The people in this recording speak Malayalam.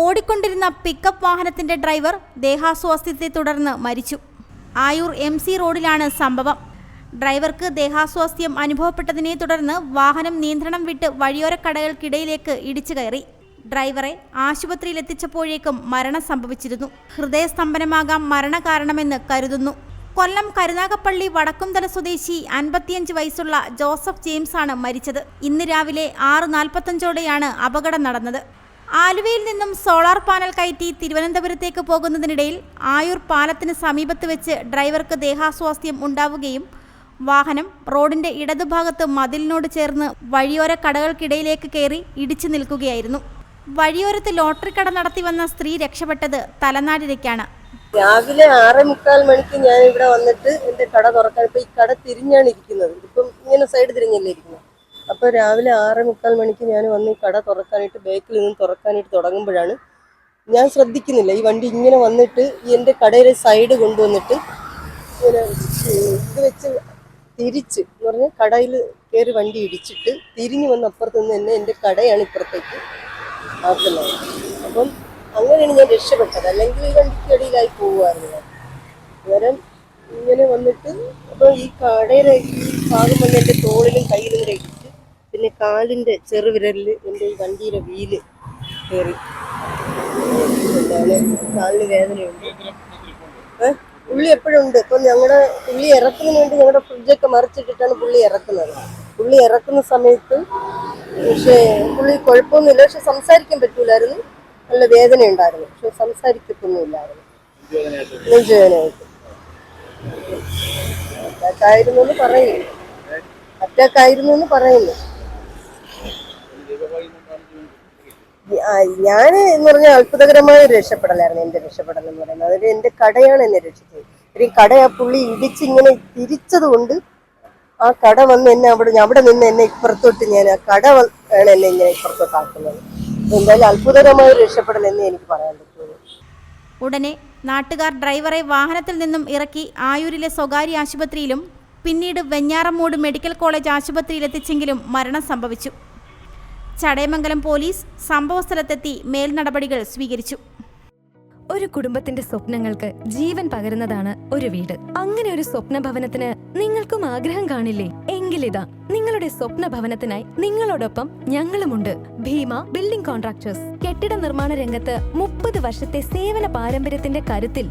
ഓടിക്കൊണ്ടിരുന്ന പിക്കപ്പ് വാഹനത്തിന്റെ ഡ്രൈവർ ദേഹാസ്വാസ്ഥ്യത്തെ തുടർന്ന് മരിച്ചു. ആയൂർ എം സി റോഡിലാണ് സംഭവം. ഡ്രൈവർക്ക് ദേഹാസ്വാസ്ഥ്യം അനുഭവപ്പെട്ടതിനെ തുടർന്ന് വാഹനം നിയന്ത്രണം വിട്ട് വഴിയോര കടകൾക്കിടയിലേക്ക് ഇടിച്ചു കയറി. ഡ്രൈവറെ ആശുപത്രിയിലെത്തിച്ചപ്പോഴേക്കും മരണം സംഭവിച്ചിരുന്നു. ഹൃദയസ്തംഭനമാകാം മരണകാരണമെന്ന് കരുതുന്നു. കൊല്ലം കരുനാഗപ്പള്ളി വടക്കുംതല സ്വദേശി അൻപത്തിയഞ്ച് വയസ്സുള്ള ജോസഫ് ജെയിംസ് ആണ് മരിച്ചത്. ഇന്ന് രാവിലെ ആറ് നാൽപ്പത്തഞ്ചോടെയാണ് അപകടം നടന്നത്. ആലുവയിൽ നിന്നും സോളാർ പാനൽ കയറ്റി തിരുവനന്തപുരത്തേക്ക് പോകുന്നതിനിടയിൽ ആയൂർ പാലത്തിന് സമീപത്ത് വെച്ച് ഡ്രൈവർക്ക് ദേഹാസ്വാസ്ഥ്യം ഉണ്ടാവുകയും വാഹനം റോഡിന്റെ ഇടതുഭാഗത്ത് മതിലിനോട് ചേർന്ന് വഴിയോര കടകൾക്കിടയിലേക്ക് കയറി ഇടിച്ചു നിൽക്കുകയായിരുന്നു. വഴിയോരത്ത് ലോട്ടറി കട നടത്തി വന്ന സ്ത്രീ രക്ഷപ്പെട്ടത് തലനാടിലേക്കാണ് രാവിലെ ആറേ മുക്കാൽ മണിക്ക് ഞാൻ ഇവിടെ വന്നിട്ട് എന്റെ കട തുറക്കാൻ ഇപ്പൊ ഈ കട തിരിഞ്ഞാണ് ഇരിക്കുന്നത്. ഇപ്പം ഇങ്ങനെ സൈഡ് തിരിഞ്ഞല്ലേ ഇരിക്കുന്നത്? അപ്പൊ രാവിലെ ആറ് മുക്കാൽ മണിക്ക് ഞാൻ വന്ന് ഈ കട തുറക്കാനായിട്ട് ബേക്കിൽ നിന്ന് തുറക്കാനായിട്ട് തുടങ്ങുമ്പോഴാണ് ഞാൻ ശ്രദ്ധിക്കുന്നില്ല. ഈ വണ്ടി ഇങ്ങനെ വന്നിട്ട് ഈ എന്റെ കടയിലെ സൈഡ് കൊണ്ടുവന്നിട്ട് ഇങ്ങനെ ഇത് വെച്ച് തിരിച്ച് എന്ന് പറഞ്ഞാൽ കടയിൽ കയറി വണ്ടി ഇടിച്ചിട്ട് തിരിഞ്ഞു വന്ന് അപ്പുറത്ത് നിന്ന് തന്നെ എന്റെ കടയാണ് ഇപ്പുറത്തേക്ക് ആക്കുന്നത്. അപ്പം അങ്ങനെയാണ് ഞാൻ രക്ഷപ്പെട്ടത്. അല്ലെങ്കിൽ ഈ വണ്ടിക്ക് ഇടയിലായി പോവുമായിരുന്നു ഞാൻ. അന്നേരം ഇങ്ങനെ വന്നിട്ട് അപ്പം ഈ കടയിലെ ഈ ഭാഗം വന്ന് എന്റെ തോളിലും കയ്യിലും പിന്നെ കാലിന്റെ ചെറുവിരലിൽ എന്റെ ഈ വണ്ടിയുടെ വീൽ കയറി കാലിന് വേദനയുണ്ട്. പുള്ളി എപ്പോഴും ഉണ്ട്. ഇപ്പം ഞങ്ങളുടെ പുള്ളി ഇറക്കുന്നതിന് വേണ്ടി ഞങ്ങളുടെ ഫ്രിഡ്ജൊക്കെ മറിച്ചിട്ടിട്ടാണ് പുള്ളി ഇറക്കുന്നത്. പുള്ളി ഇറക്കുന്ന സമയത്ത് പക്ഷേ പുള്ളി കുഴപ്പമൊന്നുമില്ല. പക്ഷെ സംസാരിക്കാൻ പറ്റൂലായിരുന്നു. നല്ല വേദന ഉണ്ടായിരുന്നു പക്ഷെ സംസാരിക്കത്തൊന്നുമില്ലായിരുന്നു. നെഞ്ചുവേദനയായിട്ട്. അറ്റാക്ക് ആയിരുന്നു എന്ന് പറയുന്നു. അറ്റാക്കായിരുന്നു എന്ന് പറയുന്നു. ഞാൻ എന്ന് പറഞ്ഞാൽ അത്ഭുതകരമായ രക്ഷപ്പെടലായിരുന്നു എന്റെ രക്ഷപ്പെടൽ എന്ന് പറയുന്നത്. അതൊരു എന്റെ കടയാണ് എന്നെ രക്ഷിച്ചത്. ഒരു കട ആ പുള്ളി ഇടിച്ച് ഇങ്ങനെ തിരിച്ചത് കൊണ്ട് ആ കട വന്ന് എന്നെ അവിടെ അവിടെ നിന്ന് എന്നെ ഇപ്പുറത്തോട്ട് ഞാൻ ആ കട ആണ് എന്നെ ഇങ്ങനെ ഇപ്പുറത്തോട്ട് ആക്കുന്നത്. എന്തായാലും അത്ഭുതകരമായ രക്ഷപ്പെടൽ എന്ന് എനിക്ക് പറയാൻ പറ്റുള്ളൂ. ഉടനെ നാട്ടുകാർ ഡ്രൈവറെ വാഹനത്തിൽ നിന്നും ഇറക്കി ആയൂരിലെ സ്വകാര്യ ആശുപത്രിയിലും പിന്നീട് വെഞ്ഞാറമ്മൂട് മെഡിക്കൽ കോളേജ് ആശുപത്രിയിലെത്തിച്ചെങ്കിലും മരണം സംഭവിച്ചു. ചടയമംഗലം പോലീസ് സംഭവസ്ഥലത്തെത്തി മേൽനടപടികൾ സ്വീകരിച്ചു. ഒരു കുടുംബത്തിന്റെ സ്വപ്നങ്ങൾക്ക് ജീവൻ പകരുന്നതാണ് ഒരു വീട്. അങ്ങനെ ഒരു സ്വപ്ന ഭവനത്തിന് നിങ്ങൾക്കും ആഗ്രഹം കാണില്ലേ? എങ്കിലിതാ നിങ്ങളുടെ സ്വപ്ന ഭവനത്തിനായി നിങ്ങളോടൊപ്പം ഞങ്ങളുമുണ്ട്. Bheema building contractors. കെട്ടിട നിർമ്മാണ രംഗത്ത് മുപ്പത് വർഷത്തെ സേവന പാരമ്പര്യത്തിന്റെ കരുത്തിൽ